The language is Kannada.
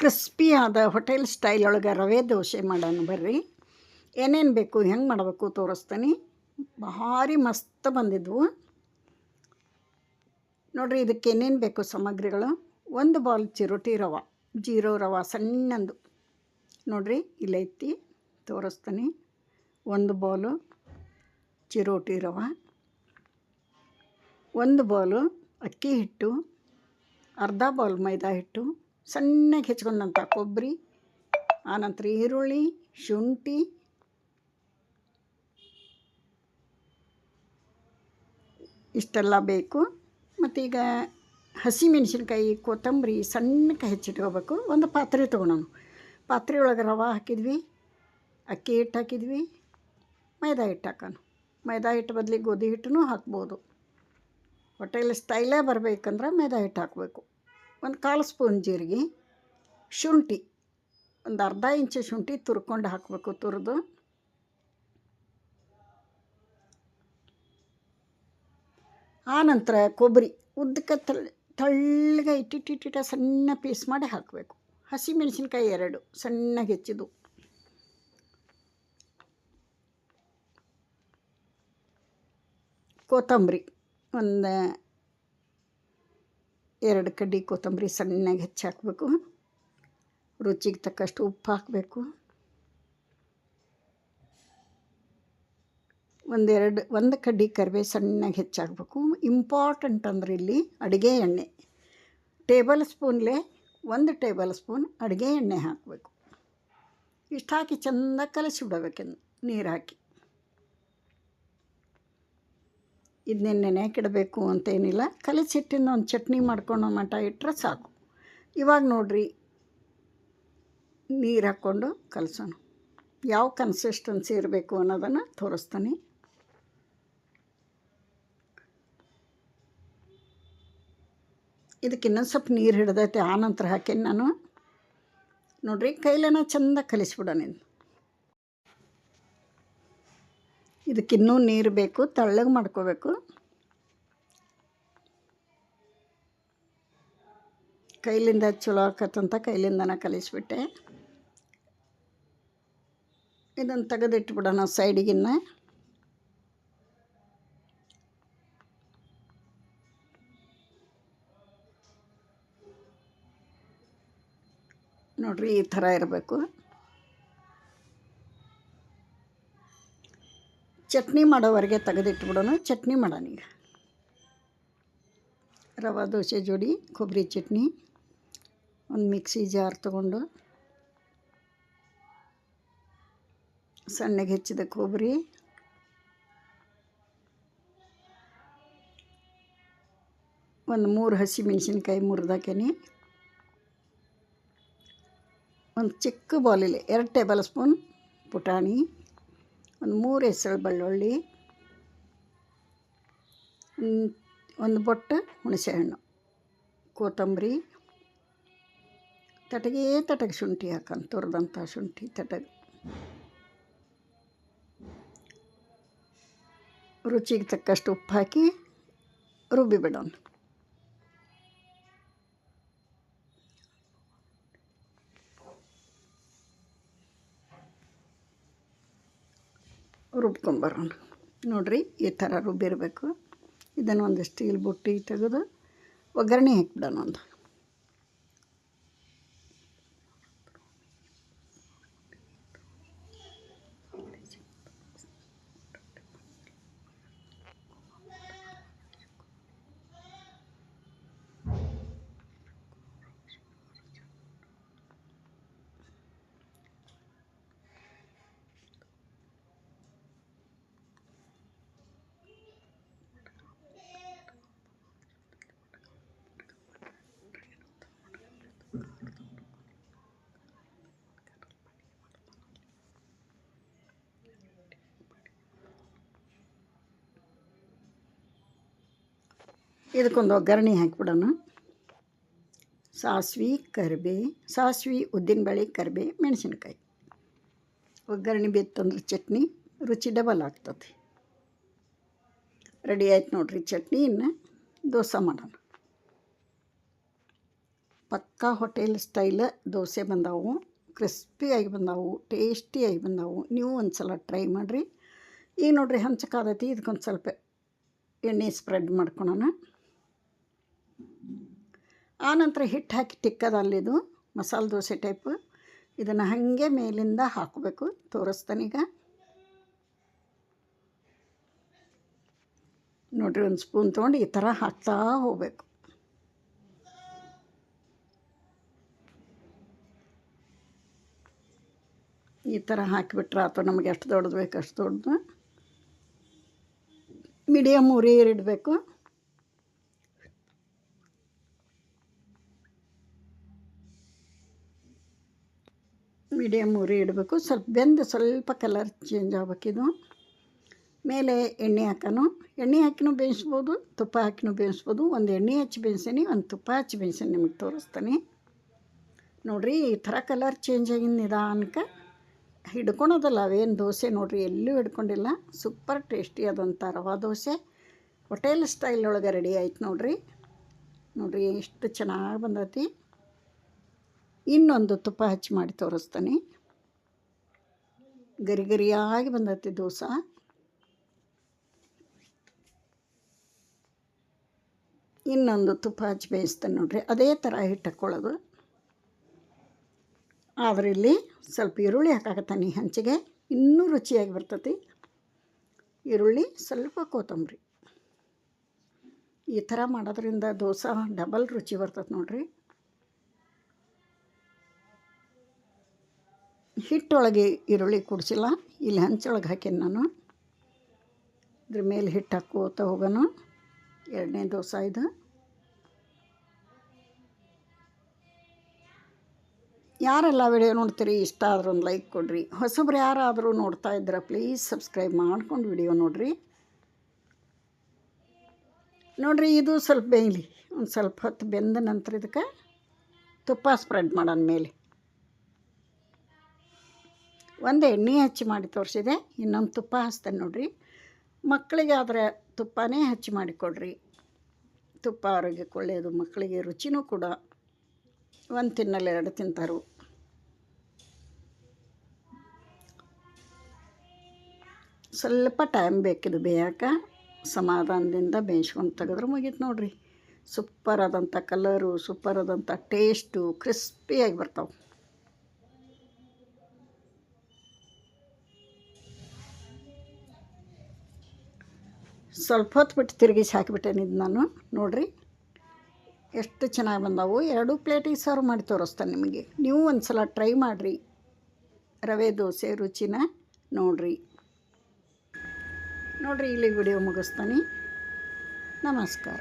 ಕ್ರಿಸ್ಪಿ ಆದ ಹೋಟೆಲ್ ಸ್ಟೈಲ್ ಒಳಗೆ ರವೆ ದೋಸೆ ಮಾಡೋಣ ಬರ್ರಿ. ಏನೇನು ಬೇಕು, ಹೆಂಗೆ ಮಾಡಬೇಕು ತೋರಿಸ್ತೀನಿ. ಭಾರಿ ಮಸ್ತ್ ಬಂದಿದ್ವು. ನೋಡಿರಿ, ಇದಕ್ಕೆ ಏನೇನು ಬೇಕು ಸಾಮಗ್ರಿಗಳು? ಒಂದು ಬಾಲ್ ಚಿರೋಟಿ ರವೆ, ಜೀರೋ ರವೆ ಸಣ್ಣಂದು. ನೋಡಿರಿ ಇಲ್ಲೈತಿ ತೋರಿಸ್ತೀನಿ. ಒಂದು ಬೌಲು ಚಿರೋಟಿ ರವೆ, ಒಂದು ಬಾಲು ಅಕ್ಕಿ ಹಿಟ್ಟು, ಅರ್ಧ ಬಾಲ್ ಮೈದಾ ಹಿಟ್ಟು ಸಣ್ಣಗೆ ಹೆಚ್ಕೊಂಡಂಥ ಕೊಬ್ಬರಿ, ಆನಂತರ ಈರುಳ್ಳಿ, ಶುಂಠಿ, ಇಷ್ಟೆಲ್ಲ ಬೇಕು. ಮತ್ತೀಗ ಹಸಿ ಮೆಣಸಿನ್ಕಾಯಿ ಕೊತ್ತಂಬರಿ ಸಣ್ಣಕ್ಕೆ ಹೆಚ್ಚಿಟ್ಕೋಬೇಕು. ಒಂದು ಪಾತ್ರೆ ತೊಗೊಳೋಣ. ಪಾತ್ರೆ ಒಳಗೆ ರವೆ ಹಾಕಿದ್ವಿ, ಅಕ್ಕಿ ಹಿಟ್ಟು ಹಾಕಿದ್ವಿ, ಮೈದಾ ಹಿಟ್ಟು ಹಾಕೋಣ. ಮೈದಾ ಹಿಟ್ಟು ಬದಲಿಗೆ ಗೋಧಿ ಹಿಟ್ಟೂ ಹಾಕ್ಬೋದು. ಹೊಟ್ಟೆಯಲ್ಲಿ ಸ್ಟೈಲೇ ಬರಬೇಕಂದ್ರೆ ಮೈದಾ ಹಿಟ್ಟು ಹಾಕಬೇಕು. ಒಂದು ಕಾಲು ಸ್ಪೂನ್ ಜೀರಿಗೆ, ಶುಂಠಿ, ಒಂದು ಅರ್ಧ ಇಂಚು ಶುಂಠಿ ತುರ್ಕೊಂಡು ಹಾಕಬೇಕು ತುರಿದು. ಆನಂತರ ಕೊಬ್ಬರಿ ಉದ್ದಕ್ಕೆ ತಳ್, ತಳ್ಳಗೆ ಇಟ್ಟಿಟ್ಟಿಟ್ಟಿಟ ಸಣ್ಣ ಪೀಸ್ ಮಾಡಿ ಹಾಕಬೇಕು. ಹಸಿ ಮೆಣಸಿನ್ಕಾಯಿ ಎರಡು, ಸಣ್ಣಗೆ ಹೆಚ್ಚಿದ್ದು. ಕೊತ್ತಂಬರಿ ಒಂದು ಎರಡು ಕಡ್ಡಿ ಕೊತ್ತಂಬರಿ ಸಣ್ಣಗೆ ಹೆಚ್ಚಿ ಹಾಕಬೇಕು. ರುಚಿಗೆ ತಕ್ಕಷ್ಟು ಉಪ್ಪು ಹಾಕಬೇಕು. ಒಂದೆರಡು, ಒಂದು ಕಡ್ಡಿ ಕರಿವೆ ಸಣ್ಣಗೆ ಹೆಚ್ಚಾಗಬೇಕು ಇಂಪಾರ್ಟೆಂಟ್ ಅಂದ್ರೆ ಇಲ್ಲಿ ಅಡುಗೆ ಎಣ್ಣೆ. ಟೇಬಲ್ ಸ್ಪೂನ್ಲೇ ಒಂದು ಟೇಬಲ್ ಸ್ಪೂನ್ ಅಡುಗೆ ಎಣ್ಣೆ ಹಾಕಬೇಕು. ಇಷ್ಟು ಹಾಕಿ ಚೆಂದ ಕಲಸಿ ಬಿಡಬೇಕೆಂದು ನೀರು ಹಾಕಿ. ಇದನ್ನೇ ನೆನೆಯಾಕಿಡಬೇಕು ಅಂತೇನಿಲ್ಲ. ಕಲಸಿಟ್ಟಿಂದ ಒಂದು ಚಟ್ನಿ ಮಾಡ್ಕೊಂಡು ಮಟ ಇಟ್ಟರೆ ಸಾಕು. ಇವಾಗ ನೋಡಿರಿ, ನೀರು ಹಾಕ್ಕೊಂಡು ಕಲಸೋಣ. ಯಾವ ಕನ್ಸಿಸ್ಟೆನ್ಸಿ ಇರಬೇಕು ಅನ್ನೋದನ್ನು ತೋರಿಸ್ತೀನಿ. ಇದಕ್ಕೆ ಇನ್ನೊಂದು ಸ್ವಲ್ಪ ನೀರು ಹಿಡ್ದೈತೆ ಆನಂತರ ನಂತರ ನಾನು. ನೋಡಿರಿ, ಕೈಲೇನ ಚಂದ ಕಲಿಸ್ಬಿಡೋಣ ಇದಕ್ಕಿನ್ನೂ ನೀರು ಬೇಕು, ತಳ್ಳಗೆ ಮಾಡ್ಕೋಬೇಕು. ಕೈಲಿಂದ ಚಲೋ ಆಕತ್ತಂತ ಕೈಲಿಂದನ ಕಲಿಸ್ಬಿಟ್ಟೆ. ಇದನ್ನು ತೆಗೆದಿಟ್ಬಿಡೋಣ ಸೈಡಿಗಿನ್ನ. ನೋಡ್ರಿ ಈ ಥರ ಇರಬೇಕು. ಚಟ್ನಿ ಮಾಡೋವರೆಗೆ ತೆಗೆದಿಟ್ಬಿಡೋಣ. ಚಟ್ನಿ ಮಾಡೋಣ ಈಗ. ರವೆ, ದೋಸೆ ಜೋಡಿ, ಕೊಬ್ಬರಿ ಚಟ್ನಿ, ಒಂದು ಮಿಕ್ಸಿ ಜಾರ್ ತೊಗೊಂಡು, ಸಣ್ಣಗೆ ಹೆಚ್ಚಿದ ಕೊಬ್ಬರಿ, ಒಂದು ಮೂರು ಹಸಿ ಮೆಣಸಿನ್ಕಾಯಿ ಮುರಿದಾಕೇನಿ ಒಂದು ಚಿಕ್ಕ ಬಾಲಿಲಿ, ಎರಡು ಟೇಬಲ್ ಸ್ಪೂನ್ ಪುಟಾಣಿ ಒಂದು ಮೂರು ಹೆಸರು ಬೆಳ್ಳುಳ್ಳಿ, ಒಂದು ಬೊಟ್ಟು ಹುಣಸೆಹಣ್ಣು, ಕೊತ್ತಂಬರಿ, ತಟಗೇ ತಟಗೆ ಶುಂಠಿ ಹಾಕೊಂಡು ತುರಿದಂಥ ಶುಂಠಿ ತಟಗೆ. ರುಚಿಗೆ ತಕ್ಕಷ್ಟು ಉಪ್ಪು ಹಾಕಿ ರುಬ್ಬಿ ರುಬ್ಕೊಂಬರೋಣ. ನೋಡಿರಿ ಈ ಥರ ರುಬ್ಬಿರಬೇಕು. ಇದನ್ನು ಒಂದು ಸ್ಟೀಲ್ ಬುಟ್ಟಿ ತೆಗೆದು ಒಗ್ಗರಣೆ ಹಾಕ್ಬಿಡೋಣ ಒಂದು. ಇದಕ್ಕೊಂದು ಒಗ್ಗರಣೆ ಹಾಕಿಬಿಡೋಣ. ಸಾಸ್ವೆ, ಕರಿಬೇ, ಸಾಸ್ವೆ ಉದ್ದಿನಬೇಳೆ ಕರಿಬೇ, ಮೆಣಸಿನ್ಕಾಯಿ. ಒಗ್ಗರಣೆ ಬಿತ್ತಂದ್ರೆ ಚಟ್ನಿ, ರುಚಿ ಡಬಲ್ ಆಗ್ತದೆ. ರೆಡಿ ಆಯ್ತು ನೋಡ್ರಿ, ಚಟ್ನಿ ಇನ್ನು ದೋಸೆ ಮಾಡೋಣ. ಪಕ್ಕಾ ಹೋಟೆಲ್ ಸ್ಟೈಲ್ ದೋಸೆ ಬಂದಾವು ಕ್ರಿಸ್ಪಿಯಾಗಿ ಬಂದಾವು ಟೇಸ್ಟಿಯಾಗಿ ಬಂದಾವು. ನೀವು ಒಂದು ಸಲ ಟ್ರೈ ಮಾಡಿರಿ. ಈಗ ನೋಡಿರಿ ಹಂಚಕ್ಕಾದೈತಿ ಇದಕ್ಕೊಂದು ಸ್ವಲ್ಪ ಎಣ್ಣೆ ಸ್ಪ್ರೆಡ್ ಮಾಡ್ಕೊಳೋಣ. ಆನಂತರ ಹಿಟ್ಟು ಹಾಕಿ ತಿಕ್ಕದಲ್ಲಿದು ಮಸಾಲೆ ದೋಸೆ ಟೈಪ್. ಇದನ್ನು ಹಾಗೆ ಮೇಲಿಂದ ಹಾಕಬೇಕು. ತೋರಿಸ್ತಾನೀಗ ನೋಡಿರಿ ಒಂದು ಸ್ಪೂನ್ ತೊಗೊಂಡು ಈ ಥರ ಹಾಕ್ತಾ ಹೋಗಬೇಕು. ಈ ಥರ ಹಾಕಿಬಿಟ್ರೆ ಅಥವಾ ನಮಗೆ ಎಷ್ಟು ದೊಡ್ಡದು ಬೇಕು ಅಷ್ಟು ದೊಡ್ಡದು. ಮೀಡಿಯಮ್ ಉರಿ ಇಡಬೇಕು. ಮೀಡಿಯಮ್ ಉರಿ ಇಡಬೇಕು. ಸ್ವಲ್ಪ ಬೆಂದು ಸ್ವಲ್ಪ ಕಲರ್ ಚೇಂಜ್ ಆಗ್ಬೇಕಿದು ಮೇಲೆ ಎಣ್ಣೆ ಹಾಕೋನು. ಎಣ್ಣೆ ಹಾಕಿನೂ ಬೇಯಿಸ್ಬೋದು, ತುಪ್ಪ ಹಾಕಿನೂ ಬೇಯಿಸ್ಬೋದು. ಒಂದು ಎಣ್ಣೆ ಹಚ್ಚಿ ಬೇಯಿಸೀನಿ, ಒಂದು ತುಪ್ಪ ಹಚ್ಚಿ ಬೇಯಿಸೀನಿ, ನಿಮಗೆ ತೋರಿಸ್ತೀನಿ. ನೋಡಿರಿ, ಈ ಥರ ಕಲರ್ ಚೇಂಜ್ ಆಗಿನ ನಿಧಾನಕ್ಕೆ ಹಿಡ್ಕೊಳೋದಲ್ಲ ಅವೇನು ದೋಸೆ ನೋಡಿರಿ, ಎಲ್ಲೂ ಹಿಡ್ಕೊಂಡಿಲ್ಲ. ಸೂಪರ್ ಟೇಸ್ಟಿ ಆದಂಥ ರವಾ ದೋಸೆ. ಹೋಟೆಲ್ ಸ್ಟೈಲ್ ಒಳಗೆ ರೆಡಿ ಆಯ್ತು ನೋಡಿರಿ. ನೋಡಿರಿ, ಎಷ್ಟು ಚೆನ್ನಾಗಿ ಬಂದೈತಿ. ಇನ್ನೊಂದು ತುಪ್ಪ ಹಚ್ಚಿ ಮಾಡಿ ತೋರಿಸ್ತೀನಿ. ಗರಿ ಗರಿಯಾಗಿ ಬಂದೈತಿ ದೋಸೆ. ಇನ್ನೊಂದು ತುಪ್ಪ ಹಚ್ಚಿ ಬೇಯಿಸ್ತೇನೆ ನೋಡಿರಿ. ಅದೇ ಥರ ಹಿಟ್ಟು ಹಾಕ್ಕೊಳ್ಳೋದು ಇಲ್ಲಿ ಸ್ವಲ್ಪ ಈರುಳ್ಳಿ ಹಾಕಾಕತ್ತಾನೆ ಹಂಚಿಗೆ. ಇನ್ನೂ ರುಚಿಯಾಗಿ ಬರ್ತತಿ. ಈರುಳ್ಳಿ ಸ್ವಲ್ಪ ಕೊತ್ತಂಬರಿ. ಈ ಥರ ಮಾಡೋದ್ರಿಂದ ದೋಸೆ ಡಬಲ್ ರುಚಿ ಬರ್ತದೆ ನೋಡಿರಿ. ಹಿಟ್ಟೊಳಗೆ ಈರುಳ್ಳಿ ಕುಡಿಸಿಲ್ಲ. ಇಲ್ಲಿ ಹಂಚೊಳಗೆ ಹಾಕೀನಿ ನಾನು. ಇದ್ರ ಮೇಲೆ ಹಿಟ್ಟು ಹಾಕೋತ ಹೋಗೋಣ. ಎರಡನೇ ದೋಸೆ ಇದು. ಯಾರೆಲ್ಲ ವಿಡಿಯೋ ನೋಡ್ತೀರಿ, ಇಷ್ಟ ಆದ್ರೆ ಒಂದು ಲೈಕ್ ಕೊಡಿರಿ. ಹೊಸಬ್ರು ಯಾರಾದರೂ ನೋಡ್ತಾ ಇದ್ರೆ ಪ್ಲೀಸ್ ಸಬ್ಸ್ಕ್ರೈಬ್ ಮಾಡ್ಕೊಂಡು ವಿಡಿಯೋ ನೋಡಿರಿ. ನೋಡ್ರಿ, ಇದು ಸ್ವಲ್ಪ ಬೇಯಲಿ, ಒಂದು ಸ್ವಲ್ಪ ಹೊತ್ತು ಬೆಂದ ನಂತರ ಇದಕ್ಕೆ ತುಪ್ಪ ಸ್ಪ್ರೆಡ್ ಮಾಡೋಣ ಮೇಲೆ. ಒಂದು ಎಣ್ಣೆ ಹಚ್ಚಿ ಮಾಡಿ ತೋರಿಸಿದೆ, ಇನ್ನೊಂದು ತುಪ್ಪ ಹಚ್ತೇನೆ ನೋಡಿರಿ. ಮಕ್ಕಳಿಗೆ ಆದರೆ ತುಪ್ಪನೇ ಹಚ್ಚಿ ಮಾಡಿಕೊಡ್ರಿ ತುಪ್ಪ ಆರೋಗ್ಯಕ್ಕೆ ಒಳ್ಳೆಯದು ಮಕ್ಕಳಿಗೆ ರುಚಿನೂ ಕೂಡ. ಒಂದು ತಿನ್ನಲ್ಲಿ, ಎರಡು ತಿಂತಾರು. ಸ್ವಲ್ಪ ಟೈಮ್ ಬೇಕಿದು ಬೇಯಕ್ಕೆ ಸಮಾಧಾನದಿಂದ ಬೇಯಿಸ್ಕೊಂಡು ತೆಗೆದ್ರೆ ಮುಗೀತು ನೋಡಿರಿ. ಸೂಪರ್ ಆದಂಥ ಕಲರು ಸೂಪರ್ ಆದಂಥ ಟೇಸ್ಟು ಕ್ರಿಸ್ಪಿಯಾಗಿ ಬರ್ತಾವೆ. ಸ್ವಲ್ಪ ಹೊತ್ತು ಬಿಟ್ಟು ತಿರುಗಿಸಿ ಹಾಕಿಬಿಟ್ಟೇನೆ ಇದು ನಾನು, ನೋಡಿರಿ. ಎಷ್ಟು ಚೆನ್ನಾಗಿ ಬಂದವು. ಎರಡು ಪ್ಲೇಟಿಗೆ ಸರ್ವ್ ಮಾಡಿ ತೋರಿಸ್ತಾನೆ ನಿಮಗೆ. ನೀವು ಒಂದು ಸಲ ಟ್ರೈ ಮಾಡಿರಿ. ರವೆ, ದೋಸೆ ರುಚಿನ ನೋಡಿರಿ. ನೋಡಿರಿ ಇಲ್ಲಿ ವಿಡಿಯೋ ಮುಗಿಸ್ತೀನಿ. ನಮಸ್ಕಾರ.